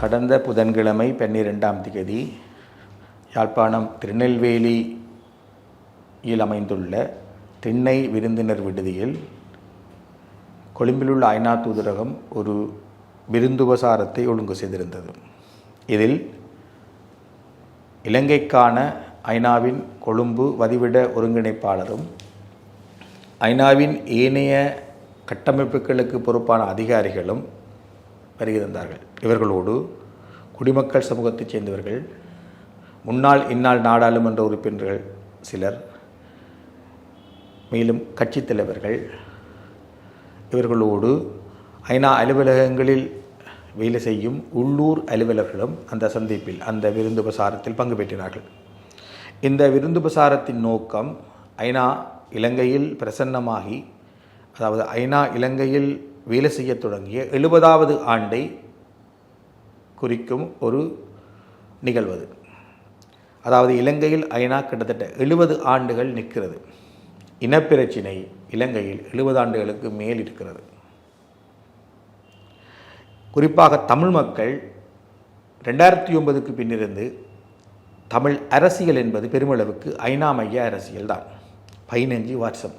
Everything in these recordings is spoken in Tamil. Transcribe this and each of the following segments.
கடந்த புதன்கிழமை பன்னிரெண்டாம் தேதி யாழ்ப்பாணம் திருநெல்வேலியில் அமைந்துள்ள திண்ணை விருந்தினர் விடுதியில் கொழும்பிலுள்ள ஐநா தூதரகம் ஒரு விருந்துபசாரத்தை ஒழுங்கு செய்திருந்தது. இதில் இலங்கைக்கான ஐநாவின் கொழும்பு வதிவிட ஒருங்கிணைப்பாளரும் ஐநாவின் ஏனைய கட்டமைப்புகளுக்கு பொறுப்பான அதிகாரிகளும் வருகிறார்கள் இவர்களோடு குடிமக்கள் சமூகத்தைச் சேர்ந்தவர்கள் முன்னாள் இந்நாள் நாடாளுமன்ற உறுப்பினர்கள் சிலர் மேலும் கட்சித் தலைவர்கள் இவர்களோடு ஐநா அலுவலகங்களில் வேலை செய்யும் உள்ளூர் அலுவலர்களும் அந்த சந்திப்பில் அந்த விருந்து பிரசாரத்தில் பங்கு பெற்றினார்கள். இந்த விருந்து பிரசாரத்தின் நோக்கம் ஐநா இலங்கையில் பிரசன்னமாகி அதாவது ஐநா இலங்கையில் வேலை செய்யத் தொடங்கிய எழுபதாவது ஆண்டை குறிக்கும் ஒரு நிகழ்வு அதாவது இலங்கையில் ஐநா கிட்டத்தட்ட எழுபது ஆண்டுகள் நிற்கிறது. இனப்பிரச்சினை இலங்கையில் எழுபது ஆண்டுகளுக்கு மேல் இருக்கிறது. குறிப்பாக தமிழ் மக்கள் ரெண்டாயிரத்தி ஒன்பதுக்கு பின்னிருந்து தமிழ் அரசியல் என்பது பெருமளவுக்கு ஐநா மைய அரசியல் தான் பதினஞ்சு வருஷம்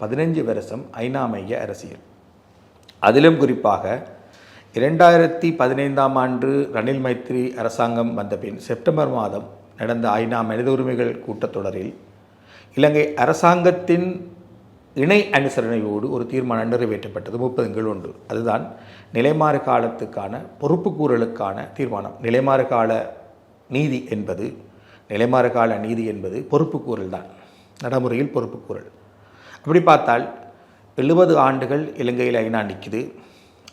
பதினஞ்சு வருஷம் ஐநா மைய அரசியல். அதிலும் குறிப்பாக இரண்டாயிரத்தி பதினைந்தாம் ஆண்டு ரணில் மைத்ரி அரசாங்கம் வந்தபின் செப்டம்பர் மாதம் நடந்த ஐநா மனித உரிமைகள் கூட்டத்தொடரில் இலங்கை அரசாங்கத்தின் இணை அனுசரணையோடு ஒரு தீர்மானம் நிறைவேற்றப்பட்டது. முப்பதுங்கள் ஒன்று. அதுதான் நிலைமாறு காலத்துக்கான பொறுப்புக்கூறலுக்கான தீர்மானம். நிலைமாறு கால நீதி என்பது நிலைமாறு கால நீதி என்பது பொறுப்புக்கூறல் தான். நடைமுறையில் பொறுப்புக்கூறல் அப்படி பார்த்தால் எழுபது ஆண்டுகள் இலங்கையில் ஐநா நிற்குது.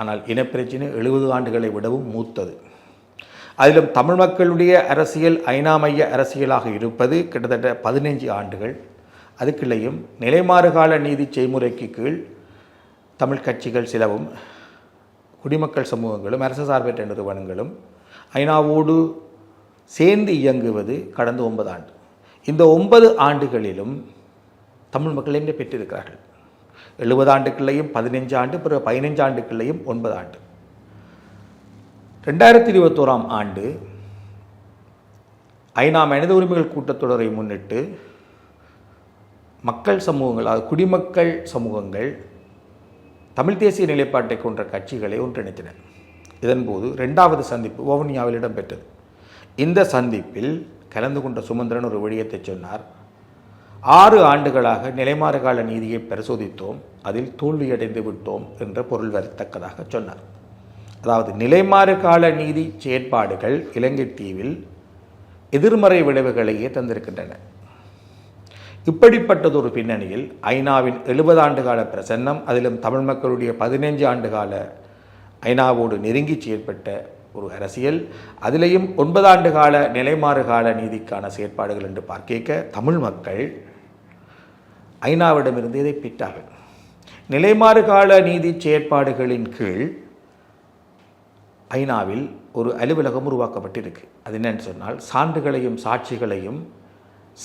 ஆனால் இனப்பிரச்சனை எழுபது ஆண்டுகளை விடவும் மூத்தது. அதிலும் தமிழ் மக்களுடைய அரசியல் ஐநா மைய அரசியலாக இருப்பது கிட்டத்தட்ட பதினைஞ்சு ஆண்டுகள். அதுக்குள்ளேயும் நிலைமாறுகால நீதி செய்முறைக்கு கீழ் தமிழ் கட்சிகள் சிலவும் குடிமக்கள் சமூகங்களும் அரசு சார்பற்ற நிறுவனங்களும் ஐநாவோடு சேர்ந்து இயங்குவது கடந்த ஒன்பது ஆண்டு. இந்த ஒன்பது ஆண்டுகளிலும் தமிழ் மக்கள் என்ன பெற்றிருக்கிறார்கள்? எழுபது ஆண்டுக்குள்ளேயும் பதினைஞ்சு ஆண்டு பிறகு பதினைஞ்சு ஆண்டுக்குள்ளேயும் ஒன்பது ஆண்டு. ரெண்டாயிரத்தி இருபத்தோராம் ஆண்டு ஐநா மனித உரிமைகள் கூட்டத்தொடரை முன்னிட்டு மக்கள் சமூகங்கள் அதாவது குடிமக்கள் சமூகங்கள் தமிழ் தேசிய நிலைப்பாட்டை கொண்ட கட்சிகளை ஒன்றிணைத்தன இதன்போது ரெண்டாவது சந்திப்பு வவுனியாவில் இடம்பெற்றது. இந்த சந்திப்பில் கலந்து கொண்ட சுமந்திரன் ஒரு விடயத்தை சொன்னார். ஆறு ஆண்டுகளாக நிலைமாறுகால நீதியை பரிசோதித்தோம் அதில் தோல்வியடைந்து விட்டோம் என்ற பொருள் வரத்தக்கதாக சொன்னார். அதாவது நிலைமாறு கால நீதி செயற்பாடுகள் இலங்கை தீவில் எதிர்மறை விளைவுகளையே தந்திருக்கின்றன. இப்படிப்பட்டதொரு பின்னணியில் ஐநாவின் எழுபது ஆண்டு கால பிரசன்னம் அதிலும் தமிழ் மக்களுடைய பதினைஞ்சு ஆண்டு கால ஐநாவோடு நெருங்கி செயற்பட்ட ஒரு அரசியல் அதிலேயும் ஒன்பதாண்டு கால நிலைமாறு கால நீதிக்கான செயற்பாடுகள் என்று பார்க்க தமிழ் மக்கள் ஐநாவிடமிருந்து இதை பெற்றார்கள். நிலைமாறு கால நீதி செயற்பாடுகளின் கீழ் ஐநாவில் ஒரு அலுவலகம் உருவாக்கப்பட்டிருக்கு. அது என்னன்னு சொன்னால் சான்றுகளையும் சாட்சிகளையும்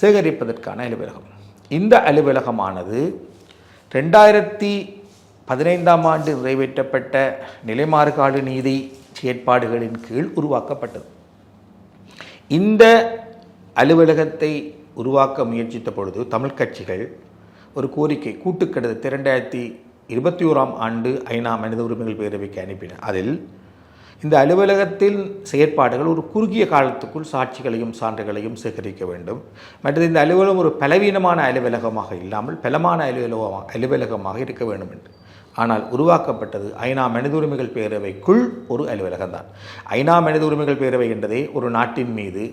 சேகரிப்பதற்கான அலுவலகம். இந்த அலுவலகமானது ரெண்டாயிரத்தி பதினைந்தாம் ஆண்டு நிறைவேற்றப்பட்ட நிலைமாறுகாடு நீதி செயற்பாடுகளின் கீழ் உருவாக்கப்பட்டது. இந்த அலுவலகத்தை உருவாக்க முயற்சித்த பொழுது தமிழ் கட்சிகள் ஒரு கோரிக்கை. கூட்டுக்கடிதத்தை இரண்டாயிரத்தி இருபத்தி ஓராம் ஆண்டு ஐநா மனித உரிமைகள் பேரவைக்கு அனுப்பின. அதில் இந்த அலுவலகத்தின் செயற்பாடுகள் ஒரு குறுகிய காலத்துக்குள் சாட்சிகளையும் சான்றுகளையும் சேகரிக்க வேண்டும். மற்றது இந்த அலுவலகம் ஒரு பலவீனமான அலுவலகமாக இல்லாமல் பலமான அலுவலகமாக அலுவலகமாக இருக்க வேண்டும் என்று. ஆனால் உருவாக்கப்பட்டது ஐநா மனித உரிமைகள் பேரவைக்குள் ஒரு அலுவலகம்தான். ஐநா மனித உரிமைகள் பேரவை என்றதே ஒரு நாட்டின் மீது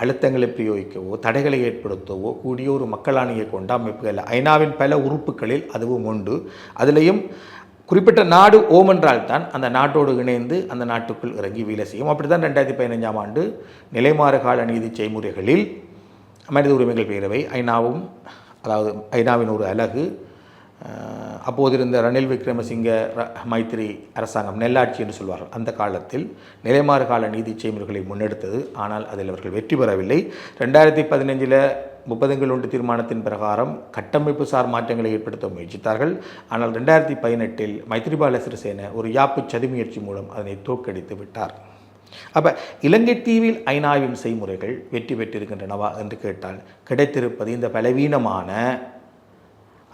அழுத்தங்களை பிரயோகிக்கவோ தடைகளை ஏற்படுத்தவோ கூடிய ஒரு மக்களாணியை கொண்ட அமைப்புகள் ஐநாவின் பல உறுப்புகளில் அதுவும் உண்டு. அதிலையும் குறிப்பிட்ட நாடு ஓம் என்றால் தான் அந்த நாட்டோடு இணைந்து அந்த நாட்டுக்குள் இறங்கி வேலை செய்யும். அப்படி தான் ரெண்டாயிரத்தி பதினஞ்சாம் ஆண்டு நிலைமாறு கால நீதி செய்முறைகளில் மனித உரிமைகள் பேரவை ஐநாவும் அதாவது ஐநாவின் ஒரு அலகு அப்போது இருந்த ரணில் விக்ரமசிங்க ர- மைத்திரி அரசாங்கம் நெல்லாட்சி என்று சொல்வார்கள். அந்த காலத்தில் நிலைமாறு கால நீதி செய்முறைகளை முன்னெடுத்தது. ஆனால் அதில் அவர்கள் வெற்றி பெறவில்லை. ரெண்டாயிரத்தி பதினஞ்சில் முப்பதுங்கள் ஒன்று தீர்மானத்தின் பிரகாரம் கட்டமைப்பு சார் மாற்றங்களை ஏற்படுத்த முயற்சித்தார்கள். ஆனால் ரெண்டாயிரத்தி பதினெட்டில் மைத்ரிபால சிறிசேன ஒரு யாப்பு சதி முயற்சி மூலம் அதனை தோற்கடித்து விட்டார். அப்போ இலங்கை தீவில் ஐநாவின் செய்முறைகள் வெற்றி பெற்றிருக்கின்றனவா என்று கேட்டால் கிடைத்திருப்பது இந்த பலவீனமான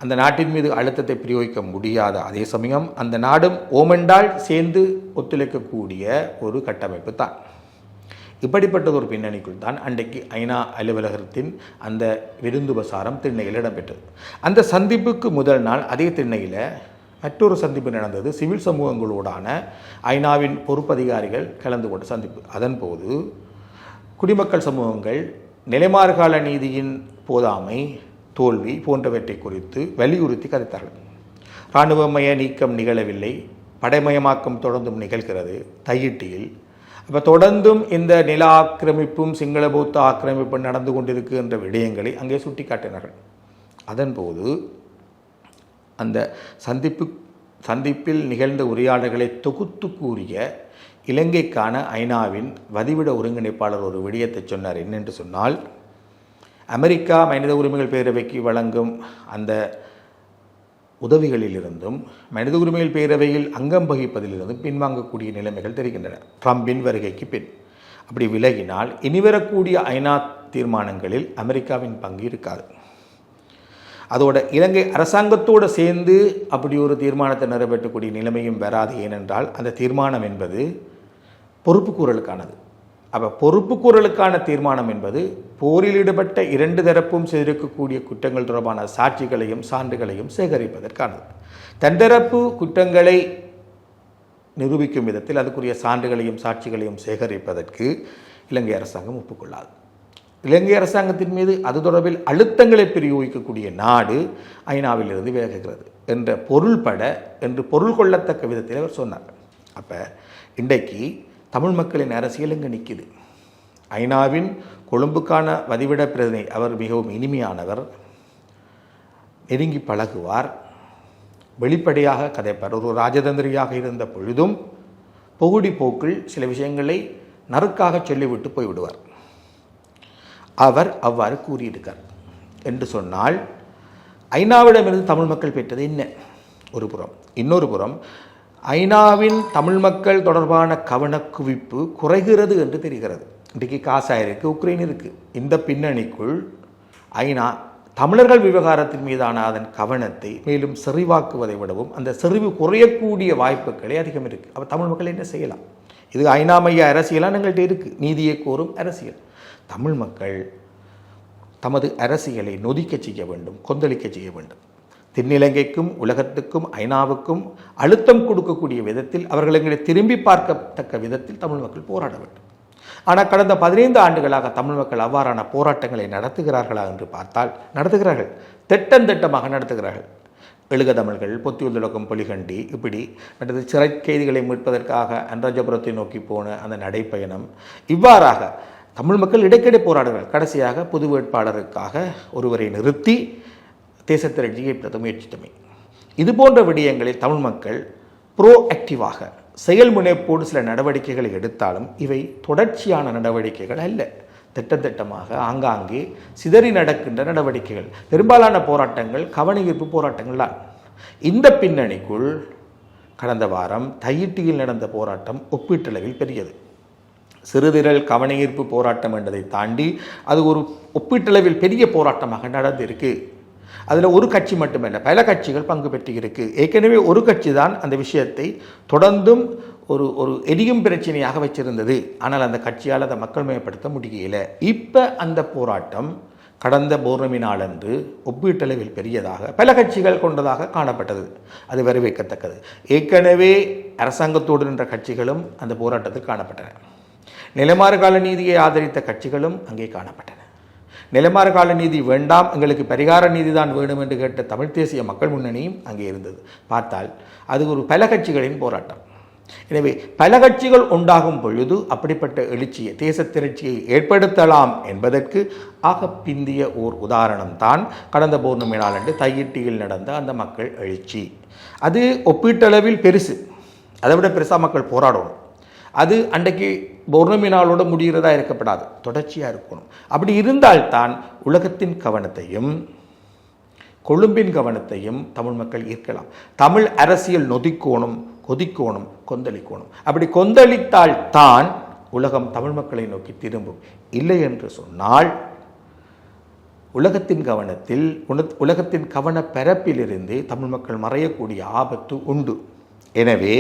அந்த நாட்டின் மீது அழுத்தத்தை பிரயோகிக்க முடியாத அதே சமயம் அந்த நாடும் ஓமெண்டால் சேர்ந்து ஒத்துழைக்கக்கூடிய ஒரு கட்டமைப்பு தான். இப்படிப்பட்ட ஒரு பின்னணிக்குள் தான் அன்றைக்கு ஐநா அலுவலகத்தின் அந்த விருந்து பிரசாரம் திண்ணையில் இடம்பெற்றது. அந்த சந்திப்புக்கு முதல் நாள் அதே திண்ணையில் மற்றொரு சந்திப்பு நடந்தது. சிவில் சமூகங்களோடான ஐநாவின் பொறுப்பதிகாரிகள் கலந்து கொண்ட சந்திப்பு. அதன்போது குடிமக்கள் சமூகங்கள் நிலைமாறுகால நீதியின் போதாமை தோல்வி போன்றவற்றை குறித்து வலியுறுத்தி கதைத்தார்கள். இராணுவமய நீக்கம் நிகழவில்லை. படைமயமாக்கம் தொடர்ந்தும் நிகழ்கிறது. தையிட்டியில் அப்போ தொடர்ந்தும் இந்த நில ஆக்கிரமிப்பும் சிங்கள பௌத்த ஆக்கிரமிப்பும் நடந்து கொண்டிருக்கின்ற விடயங்களை அங்கே சுட்டிக்காட்டினார்கள். அதன்போது அந்த சந்திப்பு சந்திப்பில் நிகழ்ந்த உரையாடல்களை தொகுத்து கூறிய இலங்கைக்கான ஐநாவின் வதிவிட ஒருங்கிணைப்பாளர் ஒரு விடயத்தை சொன்னார். என்னென்று சொன்னால் அமெரிக்கா மனித உரிமைகள் பேரவைக்கு வழங்கும் அந்த உதவிகளிலிருந்தும் மனித உரிமைகள் பேரவையில் அங்கம் வகிப்பதிலிருந்தும் பின்வாங்கக்கூடிய நிலைமைகள் தெரிகின்றன. ட்ரம்பின் வருகைக்கு பின். அப்படி விலகினால் இனிவரக்கூடிய ஐநா தீர்மானங்களில் அமெரிக்காவின் பங்கு இருக்காது. அதோட இலங்கை அரசாங்கத்தோடு சேர்ந்து அப்படி ஒரு தீர்மானத்தை நிறைவேற்றக்கூடிய நிலைமையும் வராது. ஏனென்றால் அந்த தீர்மானம் என்பது பொறுப்புக்கூறலுக்கானது. அப்போ பொறுப்புக்கூறலுக்கான தீர்மானம் என்பது போரில் ஈடுபட்ட இரண்டு தரப்பும் செய்திருக்கக்கூடிய குற்றங்கள் தொடர்பான சாட்சிகளையும் சான்றுகளையும் சேகரிப்பதற்கானது. தன்தரப்பு குற்றங்களை நிரூபிக்கும் விதத்தில் அதுக்குரிய சான்றுகளையும் சாட்சிகளையும் சேகரிப்பதற்கு இலங்கை அரசாங்கம் ஒப்புக்கொள்ளாது. இலங்கை அரசாங்கத்தின் மீது அது தொடர்பில் அழுத்தங்களை பிரயோகிக்கக்கூடிய நாடு ஐநாவிலிருந்து விலகுகிறது என்ற பொருள்பட என்று பொருள் கொள்ளத்தக்க விதத்தில் அவர் சொன்னார். அப்போ இன்றைக்கு தமிழ் மக்களின் அரசியல் இங்கே நிற்கிது ஐநாவின் கொழும்புக்கான வதிவிட பிரதினை அவர் மிகவும் இனிமையானவர். நெருங்கி பழகுவார். வெளிப்படையாக கதைப்பார். ஒரு ராஜதந்திரியாக இருந்த பொழுதும் பொகுடி போக்கில் சில விஷயங்களை நறுக்காக சொல்லிவிட்டு போய்விடுவார். அவர் அவ்வாறு கூறியிருக்கார். என்று சொன்னால் ஐநாவிடமிருந்து தமிழ் மக்கள் பெற்றது என்ன? ஒரு புறம். இன்னொரு புறம் ஐநாவின் தமிழ் மக்கள் தொடர்பான கவனக்குவிப்பு குறைகிறது என்று தெரிகிறது. இன்றைக்கு காசா இருக்குது உக்ரைன் இருக்குது இந்த பின்னணிக்குள் ஐநா தமிழர்கள் விவகாரத்தின் மீதான அதன் கவனத்தை மேலும் செறிவாக்குவதை விடவும் அந்த செறிவு குறையக்கூடிய வாய்ப்புகளே அதிகம் இருக்குது அப்போ தமிழ் மக்கள் என்ன செய்யலாம்? இது ஐநா மைய அரசியலாக எங்கள்கிட்ட இருக்குது நீதியை கோரும் அரசியல். தமிழ் மக்கள் தமது அரசியலை நொதிக்க செய்ய வேண்டும் கொந்தளிக்க செய்ய வேண்டும். தென்னிலங்கைக்கும் உலகத்துக்கும் ஐநாவுக்கும் அழுத்தம் கொடுக்கக்கூடிய விதத்தில் அவர்கள் எங்களை திரும்பி பார்க்கத்தக்க விதத்தில் தமிழ் மக்கள் போராட வேண்டும். ஆனால் கடந்த பதினைந்து ஆண்டுகளாக தமிழ் மக்கள் அவ்வாறான போராட்டங்களை நடத்துகிறார்களா என்று பார்த்தால் நடத்துகிறார்கள். திட்டந்திட்டமாக நடத்துகிறார்கள். எழுக தமிழ்கள் பொலிகண்டி இப்படி மற்றது சிறை கைதிகளை மீட்பதற்காக அன்ராஜபுரத்தை நோக்கி போன அந்த நடைப்பயணம் இவ்வாறாக தமிழ் மக்கள் இடைக்கிடை போராடுகிறார்கள். கடைசியாக புது வேட்பாளருக்காக ஒருவரை நிறுத்தி தேசத்திரட்சியை பிரத முயற்சித்தமை. இது போன்ற விடயங்களில் தமிழ் மக்கள் ப்ரோ ஆக்டிவாக செயல் முனைப்போடு சில நடவடிக்கைகளை எடுத்தாலும் இவை தொடர்ச்சியான நடவடிக்கைகள் அல்ல. திட்டத்திட்டமாக ஆங்காங்கே சிதறி நடக்கின்ற நடவடிக்கைகள். பெரும்பாலான போராட்டங்கள் கவனஈர்ப்பு போராட்டங்கள் தான். இந்த பின்னணிக்குள் கடந்த வாரம் தையிட்டியில் நடந்த போராட்டம் ஒப்பீட்டளவில் பெரியது. சிறுதிரல் கவனஈர்ப்பு போராட்டம் என்பதை தாண்டி அது ஒரு ஒப்பீட்டளவில் பெரிய போராட்டமாக நடந்திருக்கு. அதில் ஒரு கட்சி மட்டுமல்ல பல கட்சிகள் பங்கு பெற்று இருக்கு ஏற்கனவே ஒரு கட்சி தான் அந்த விஷயத்தை தொடர்ந்தும் ஒரு ஒரு எரியும் பிரச்சனையாக வச்சிருந்தது. ஆனால் அந்த கட்சியால் அதை மக்கள் மயப்படுத்த முடியல. இப்போ அந்த போராட்டம் கடந்த பௌர்ணமி நாளன்று ஒப்பீட்டளவில் பெரியதாக பல கட்சிகள் கொண்டதாக காணப்பட்டது. அது வரவேற்கத்தக்கது. ஏற்கனவே அரசாங்கத்தோடு நின்ற கட்சிகளும் அந்த போராட்டத்தில் காணப்பட்டன. நிலமாறு கால நீதியை ஆதரித்த கட்சிகளும் அங்கே காணப்பட்டன. நிலமாறு கால நீதி வேண்டாம் எங்களுக்கு பரிகார நீதி தான் வேண்டும் என்று கேட்ட தமிழ் தேசிய மக்கள் முன்னணியும் அங்கே இருந்தது. பார்த்தால் அது ஒரு பல கட்சிகளின் போராட்டம். எனவே பல கட்சிகள் உண்டாகும் பொழுது அப்படிப்பட்ட எழுச்சியை தேச திரட்சியை ஏற்படுத்தலாம் என்பதற்கு ஆக பிந்திய ஓர் உதாரணம் தான் கடந்த பௌர்ணமி நாளன்று தையிட்டியில் நடந்த அந்த மக்கள் எழுச்சி. அது ஒப்பீட்டளவில் பெருசு. அதை விட பெருசாக மக்கள் போராடணும். அது அன்றைக்கு பௌர்ணமி நாளோட முடிகிறதா இருக்கப்படாது. தொடர்ச்சியாக இருக்கணும். அப்படி இருந்தால்தான் உலகத்தின் கவனத்தையும் கொழும்பின் கவனத்தையும் தமிழ் மக்கள் ஈர்க்கலாம். தமிழ் அரசியல் நொதிக்கோணும் கொதிக்கோணும் கொந்தளிக்கோணும். அப்படி கொந்தளித்தால் தான் உலகம் தமிழ் மக்களை நோக்கி திரும்பும். இல்லை என்று சொன்னால் உலகத்தின் கவனத்தில் உலகத்தின் கவன பரப்பிலிருந்து தமிழ் மக்கள் மறையக்கூடிய ஆபத்து உண்டு. எனவே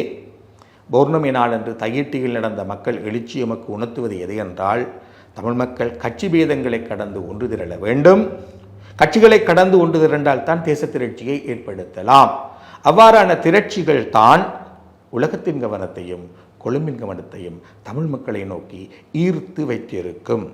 பௌர்ணமி நாளன்று தையிட்டியில் நடந்த மக்கள் எழுச்சி எமக்கு உணர்த்துவது எது என்றால் தமிழ் மக்கள் கட்சி பேதங்களை கடந்து ஒன்று திரள வேண்டும். கட்சிகளை கடந்து ஒன்று திரண்டால் தான் தேச திரட்சியை ஏற்படுத்தலாம். அவ்வாறான திரட்சிகள் தான் உலகத்தின் கவனத்தையும் கொழும்பின் கவனத்தையும் தமிழ் மக்களை நோக்கி ஈர்த்து வைத்திருக்கும்.